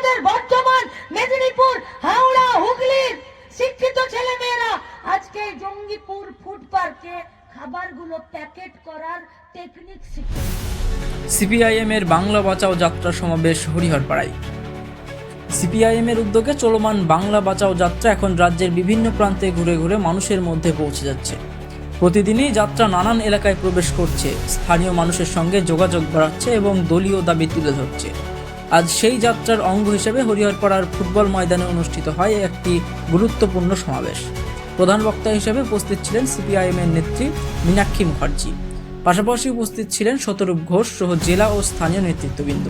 আমাদের বর্ধমান মেদিনীপুর, হাওড়া হুগলির শিক্ষিত ছেলে মেয়েরা আজকে জঙ্গিপুর ফুড পার্কে খাবারগুলো প্যাকেট করার টেকনিক শিখছে সিপিআইএম এর বাংলা বাঁচাও যাত্রা সমাবেশ হরিহরপাড়ায়। সিপিআইএম এর উদ্যোগে চলমান বাংলা বাঁচাও যাত্রা এখন রাজ্যের বিভিন্ন প্রান্তে ঘুরে ঘুরে মানুষের মধ্যে পৌঁছে যাচ্ছে। প্রতিদিনই যাত্রা নানান এলাকায় প্রবেশ করছে, স্থানীয় মানুষের সঙ্গে যোগাযোগ বাড়াচ্ছে এবং দলীয় দাবি তুলে ধরছে। আজ সেই যাত্রার অঙ্গ হিসেবে হরিহরপাড়ার ফুটবল ময়দানে অনুষ্ঠিত হয় একটি গুরুত্বপূর্ণ সমাবেশ। প্রধান বক্তা হিসেবে উপস্থিত ছিলেন সিপিআইএম এর নেত্রী মীনাক্ষী মুখার্জি। পাশাপাশি উপস্থিত ছিলেন শতরূপ ঘোষ সহ জেলা ও স্থানীয় নেতৃত্ববৃন্দ।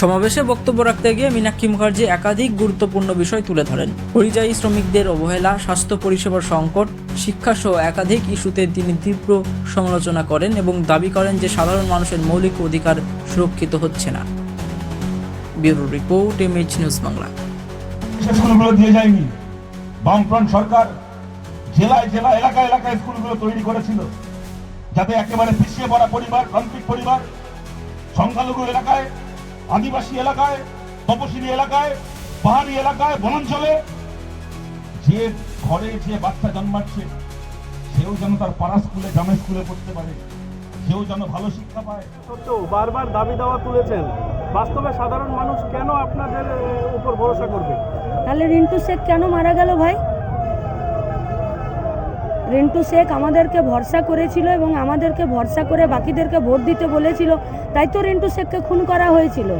সমাবেশে বক্তব্য রাখতে গিয়ে মীনাক্ষী মুখার্জি একাধিক গুরুত্বপূর্ণ বিষয় তুলে ধরেন। পরিযায়ী শ্রমিকদের অবহেলা, স্বাস্থ্য পরিষেবার সংকট, শিক্ষা সহ একাধিক ইস্যুতে তিনি তীব্র সমালোচনা করেন এবং দাবি করেন যে সাধারণ মানুষের মৌলিক অধিকার সুরক্ষিত হচ্ছে না। Bureau report MH news Bangla. স্কুলগুলো দিয়ে যায়নি। বামফ্রন্ট সরকার জেলায় জেলা এলাকা এলাকায় স্কুলগুলো তৈরি করেছিল। যাতে একেবারে পিছিয়ে পড়া পরিবার প্রান্তিক পরিবার সংখ্যালঘু এলাকায় আদিবাসী এলাকায় তপশিলি এলাকায় পাহাড়ি এলাকায় বনাঞ্চলে যে ঘরে যে বাচ্চা জন্মাচ্ছে সেও যেন তার পাড়া স্কুলে গ্রামের স্কুলে পড়তে পারে। সেও যেন ভালো শিক্ষা পায়। সত্ত্বেও বারবার দাবি দাওয়া তুলেছেন। বাস্তবে সাধারণ মানুষ কেন আপনাদের উপর ভরসা করবে? তাহলে রিন্টু শেখ কেন মারা গেল ভাই? রিন্টু শেখ আমাদেরকে ভরসা করেছিল এবং আমাদেরকে ভরসা করে বাকিদেরকে ভোট দিতে বলেছিল, তাই তো রিন্টু শেখকে খুন করা হয়েছিল।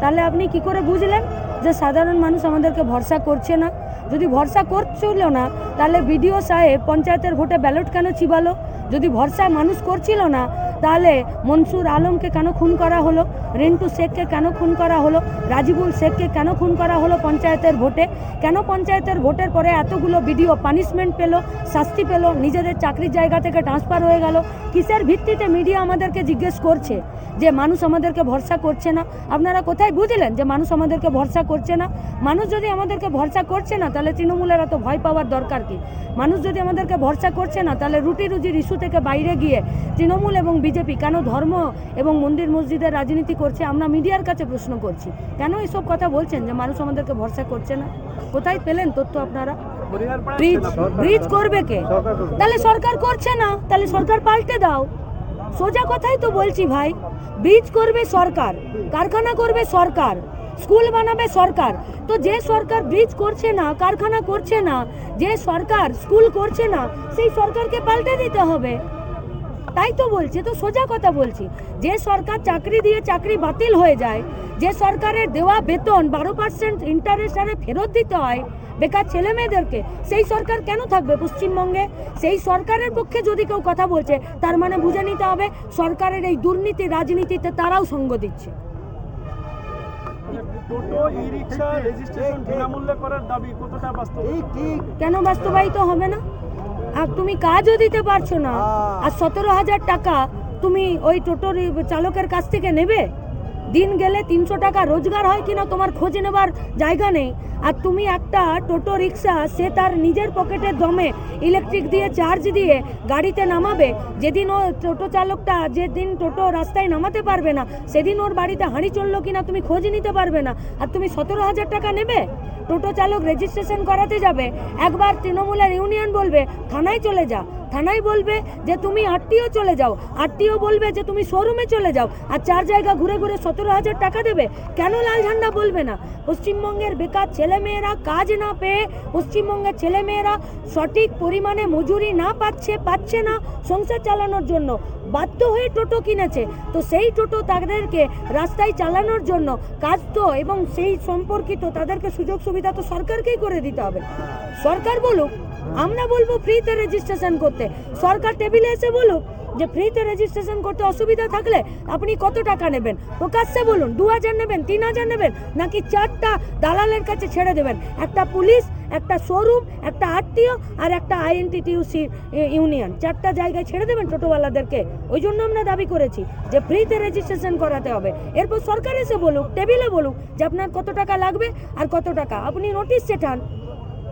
তাহলে আপনি কি করে বুঝলেন যে সাধারণ মানুষ আমাদেরকে ভরসা করছে না? যদি ভরসা করছিল না, তাহলে বিডিও সাহেব পঞ্চায়েতের ভোটে ব্যালট কেন চিবালো? যদি ভরসা মানুষ করছিল না তাহলে মনসুর আলমকে কেন খুন করা হলো? রিন্টু শেখকে কেন খুন করা হলো? রাজিবুল শেখকে কেন খুন করা হলো পঞ্চায়েতের ভোটে? কেন পঞ্চায়েতের ভোটের পরে এতগুলো বিডিও পানিশমেন্ট পেল, শাস্তি পেল, নিজেদের চাকরির জায়গা থেকে ট্রান্সফার হয়ে গেল? কিসের ভিত্তিতে মিডিয়া আমাদেরকে জিজ্ঞেস করছে যে মানুষ আমাদেরকে ভরসা করছে না? আপনারা কোথায় বুঝলেন যে মানুষ আমাদেরকে ভরসা করছে না? মানুষ যদি আমাদেরকে ভরসা করছে না, তাহলে তৃণমূলের এত ভয় পাওয়ার দরকার কি? মানুষ যদি আমাদেরকে ভরসা করছে না, তাহলে রুটি রুজির ইস্যু থেকে বাইরে গিয়ে তৃণমূল এবং বিজেপি কেন ধর্ম এবং মন্দির মসজিদের রাজনীতি করছে? আমরা মিডিয়ার কাছে প্রশ্ন করছি। কেন এসব কথা বলছেন যে মানুষ আমাদেরকে ভরসা করছে না? কোথায় পেলেন তথ্য আপনারা? ব্রিজ ব্রিজ করবে। কে? তাহলে সরকার করছে না। তাহলে সরকার পাল্টে দাও। সোজা কথাই তো বলছি ভাই। ব্রিজ করবে সরকার কারখানা করবে সরকার স্কুল বানাবে সরকার। তো যে সরকার ব্রিজ করছে না কারখানা করছে না যে সরকার স্কুল করছে না সেই সরকারকে পাল্টে দিতে হবে। তাই তো বলছি তো সোজা কথা বলছি। যে সরকার চাকরি দিয়ে চাকরি বাতিল হয়ে যায় যে সরকারের দেওয়া বেতন বারো পার্সেন্ট ইন্টারেস্ট হারে ফেরত দিতে হয় বেকার ছেলে মেয়েদেরকে সেই সরকার কেন থাকবে পশ্চিমবঙ্গে? সেই সরকারের পক্ষে যদি কেউ কথা বলছে তার মানে বুঝে নিতে হবে সরকারের এই দুর্নীতি রাজনীতিতে তারাও সঙ্গ দিচ্ছে। কেন বাস্তবায়িত হবে না? আর তুমি কাজও দিতে পারছ না। আর সতেরো হাজার টাকা তুমি ওই টোটোর চালকের কাছ থেকে নেবে? দিন গেলে তিনশো টাকা রোজগার হয় কিনা তোমার খোঁজ নেবার জায়গা নেই। আর তুমি একটা টোটো রিক্সা, সে তার নিজের পকেটের দমে ইলেকট্রিক দিয়ে চার্জ দিয়ে গাড়িতে নামাবে। যেদিন ও টোটো চালকটা, যেদিন টোটো রাস্তায় নামাতে পারবে না, সেদিন ওর বাড়িতে হাঁড়ি চলল কিনা তুমি খোঁজ নিতে পারবে না। আর তুমি সতেরো হাজার টাকা নেবে? টোটো চালক রেজিস্ট্রেশন করাতে যাবে। একবার তৃণমূলের ইউনিয়ন বলবে, থানায় চলে যা। থানায় বলবে যে, তুমি আটটিও চলে যাও। আটটিও বলবে যে, তুমি শোরুমে চলে যাও। আর চার জায়গা ঘুরে ঘুরে সতেরো হাজার টাকা দেবে? কেন লাল ঝান্ডা বলবে না? পশ্চিমবঙ্গের বেকার ছেলেমেয়েরা কাজ না পেয়ে পশ্চিমবঙ্গের ছেলেমেয়েরা সঠিক পরিমাণে মজুরি না পাচ্ছে পাচ্ছে না সংসার চালানোর জন্য। বাধ্য হয়ে টোটো কিনেছে। তো সেই টোটো তাদেরকে রাস্তায় চালানোর জন্য কাজ তো এবং সেই সম্পর্কিত তাদেরকে সুযোগ সুবিধা তো সরকারকেই করে দিতে হবে। সরকার বলুক, আমরা বলব ফ্রিতে রেজিস্ট্রেশন করতে। সরকার টেবিলে এসে বলুক যে ফ্রিতে রেজিস্ট্রেশন করতে অসুবিধা থাকলে আপনি কত টাকা নেবেন? প্রকাশ্যে বলুন, দু হাজার নেবেন, তিন হাজার নেবেন, নাকি চারটা দালালের কাছে ছেড়ে দেবেন? একটা পুলিশ, একটা শোরুম, একটা আরটিও আর একটা আইএনটিটিউসি ইউনিয়ন। চারটা জায়গায় ছেড়ে দেবেন টোটোওয়ালাদেরকে। ওই জন্য আমরা দাবি করেছি যে ফ্রিতে রেজিস্ট্রেশন করাতে হবে। এরপর সরকার এসে বলুক টেবিলে বলুক যে আপনার কত টাকা লাগবে আর কত টাকা। আপনি নোটিশ চেটান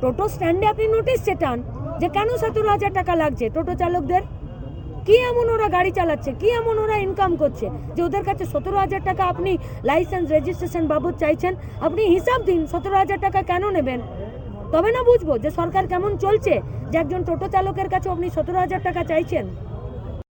টোটো স্ট্যান্ডে আপনি নোটিশ চেটান যে কেন সতেরো হাজার টাকা লাগছে টোটো চালকদের? কি এমন ওরা গাড়ি চালাচ্ছে? কি এমন ওরা ইনকাম করছে? যে ওদের কাছে সতেরো হাজার টাকা আপনি লাইসেন্স রেজিস্ট্রেশন বাবদ চাইছেন, আপনি হিসাব দিন, সতেরো হাজার টাকা কেন নেবেন? তবে না বুঝব যে সরকার কেমন চলছে? যে একজন টোটো চালকের কাছে আপনি সতেরো হাজার টাকা চাইছেন।